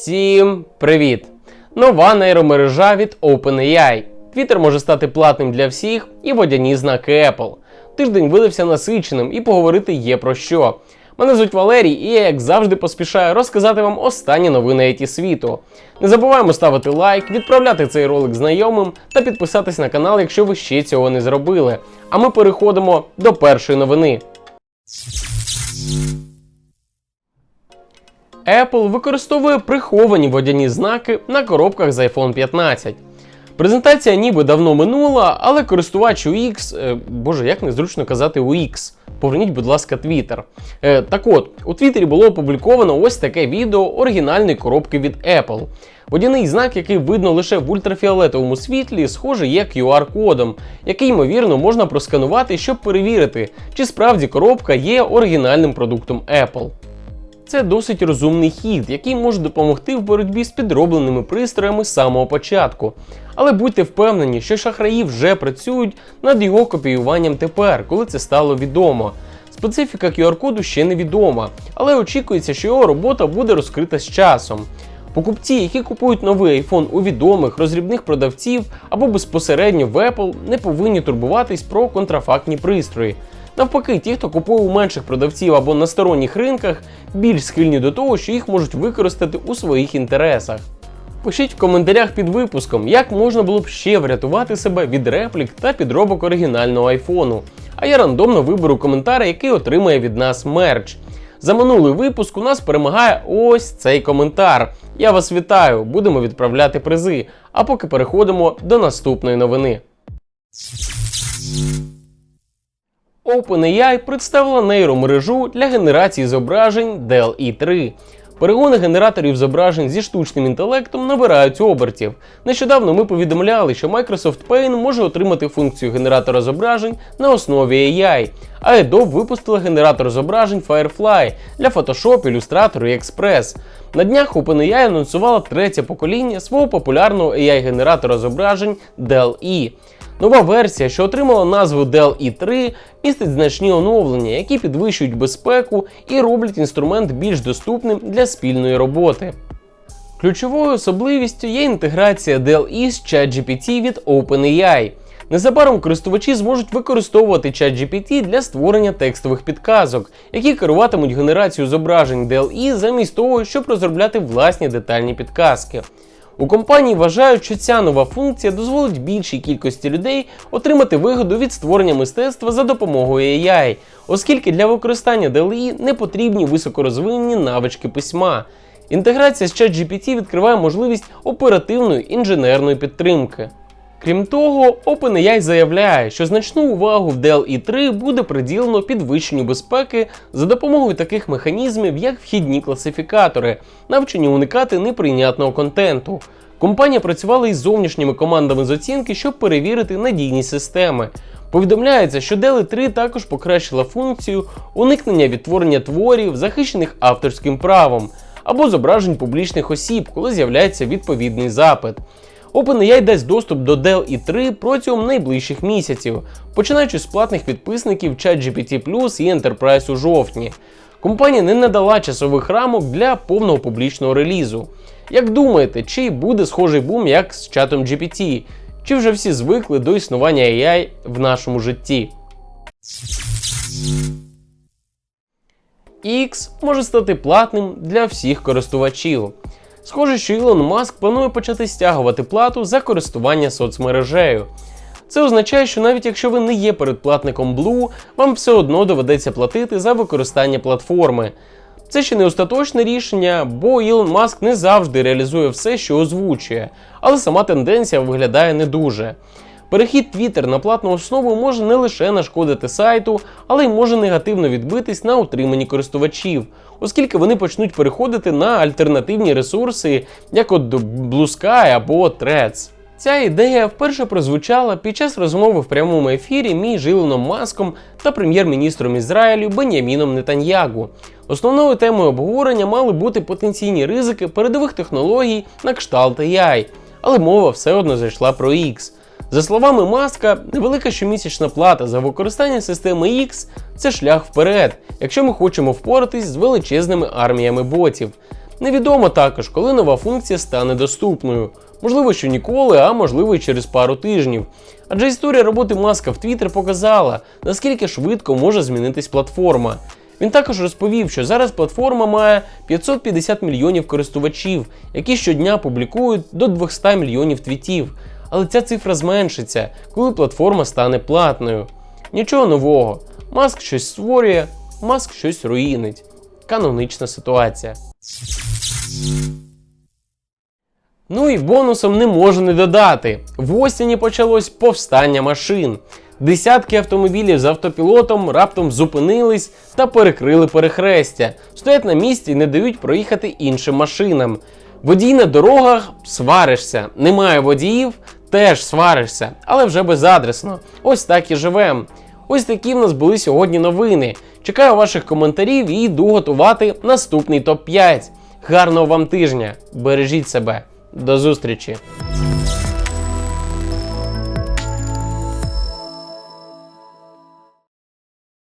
Всім привіт! Нова нейромережа від OpenAI. Twitter може стати платним для всіх і водяні знаки Apple. Тиждень видався насиченим і поговорити є про що. Мене звуть Валерій, і я, як завжди, поспішаю розказати вам останні новини IT світу. Не забуваємо ставити лайк, відправляти цей ролик знайомим та підписатись на канал, якщо ви ще цього не зробили. А ми переходимо до першої новини. Apple використовує приховані водяні знаки на коробках з iPhone 15. Презентація ніби давно минула, але користувач UX, е, боже, як незручно казати UX, поверніть, будь ласка, Twitter. Е, так от, у Твіттері було опубліковано ось таке відео оригінальної коробки від Apple. Водяний знак, який видно лише в ультрафіолетовому світлі, схоже є QR-кодом, який, ймовірно, можна просканувати, щоб перевірити, чи справді коробка є оригінальним продуктом Apple. Це досить розумний хід, який може допомогти в боротьбі з підробленими пристроями з самого початку. Але будьте впевнені, що шахраї вже працюють над його копіюванням тепер, коли це стало відомо. Специфіка QR-коду ще не відома, але очікується, що його робота буде розкрита з часом. Покупці, які купують новий iPhone у відомих розрібних продавців або безпосередньо в Apple, не повинні турбуватись про контрафактні пристрої. Навпаки, ті, хто купує у менших продавців або на сторонніх ринках, більш схильні до того, що їх можуть використати у своїх інтересах. Пишіть в коментарях під випуском, як можна було б ще врятувати себе від реплік та підробок оригінального айфону. А я рандомно виберу коментар, який отримає від нас мерч. За минулий випуск у нас перемагає ось цей коментар. Я вас вітаю, будемо відправляти призи. А поки переходимо до наступної новини. OpenAI представила нейромережу для генерації зображень DALL-E 3. Перегони генераторів зображень зі штучним інтелектом набирають обертів. Нещодавно ми повідомляли, що Microsoft Paint може отримати функцію генератора зображень на основі AI, а Adobe випустила генератор зображень Firefly для Photoshop, Illustrator і Express. На днях OpenAI анонсувала третє покоління свого популярного AI-генератора зображень DALL-E. Нова версія, що отримала назву Dell E3, містить значні оновлення, які підвищують безпеку і роблять інструмент більш доступним для спільної роботи. Ключовою особливістю є інтеграція Dell E з ChatGPT від OpenAI. Незабаром користувачі зможуть використовувати ChatGPT для створення текстових підказок, які керуватимуть генерацію зображень DLE замість того, щоб розробляти власні детальні підказки. У компанії вважають, що ця нова функція дозволить більшій кількості людей отримати вигоду від створення мистецтва за допомогою AI, оскільки для використання DLE не потрібні високорозвинені навички письма. Інтеграція з ChatGPT відкриває можливість оперативної інженерної підтримки. Крім того, OpenAI заявляє, що значну увагу в Dell E3 буде приділено підвищенню безпеки за допомогою таких механізмів, як вхідні класифікатори, навчені уникати неприйнятного контенту. Компанія працювала із зовнішніми командами з оцінки, щоб перевірити надійність системи. Повідомляється, що Dell E3 також покращила функцію уникнення відтворення творів, захищених авторським правом, або зображень публічних осіб, коли з'являється відповідний запит. OpenAI дасть доступ до Dell E3 протягом найближчих місяців, починаючи з платних підписників ChatGPT Plus і Enterprise у жовтні. Компанія не надала часових рамок для повного публічного релізу. Як думаєте, чи буде схожий бум як з чатом GPT? Чи вже всі звикли до існування AI в нашому житті? X може стати платним для всіх користувачів. Схоже, що Ілон Маск планує почати стягувати плату за користування соцмережею. Це означає, що навіть якщо ви не є передплатником Blue, вам все одно доведеться платити за використання платформи. Це ще не остаточне рішення, бо Ілон Маск не завжди реалізує все, що озвучує, але сама тенденція виглядає не дуже. Перехід Twitter на платну основу може не лише нашкодити сайту, але й може негативно відбитись на утриманні користувачів, оскільки вони почнуть переходити на альтернативні ресурси, як от Blue Sky або Threads. Ця ідея вперше прозвучала під час розмови в прямому ефірі між Ілоном Маском та прем'єр-міністром Ізраїлю Беняміном Нетаньягу. Основною темою обговорення мали бути потенційні ризики передових технологій на кшталт AI, але мова все одно зайшла про X. За словами Маска, невелика щомісячна плата за використання системи X це шлях вперед, якщо ми хочемо впоратись з величезними арміями ботів. Невідомо також, коли нова функція стане доступною. Можливо, що ніколи, а можливо і через пару тижнів. Адже історія роботи Маска в Twitter показала, наскільки швидко може змінитись платформа. Він також розповів, що зараз платформа має 550 мільйонів користувачів, які щодня публікують до 200 мільйонів твітів. Але ця цифра зменшиться, коли платформа стане платною. Нічого нового. Маск щось створює, маск щось руїнить. Канонична ситуація. Ну і бонусом не можу не додати. В осені почалось повстання машин. Десятки автомобілів з автопілотом раптом зупинились та перекрили перехрестя, стоять на місці і не дають проїхати іншим машинам. Водій на дорогах сваришся, немає водіїв, теж сваришся, але вже безадресно. Ось так і живем. Ось такі в нас були сьогодні новини. Чекаю ваших коментарів і йду готувати наступний топ 5 Гарного вам тижня! Бережіть себе! До зустрічі!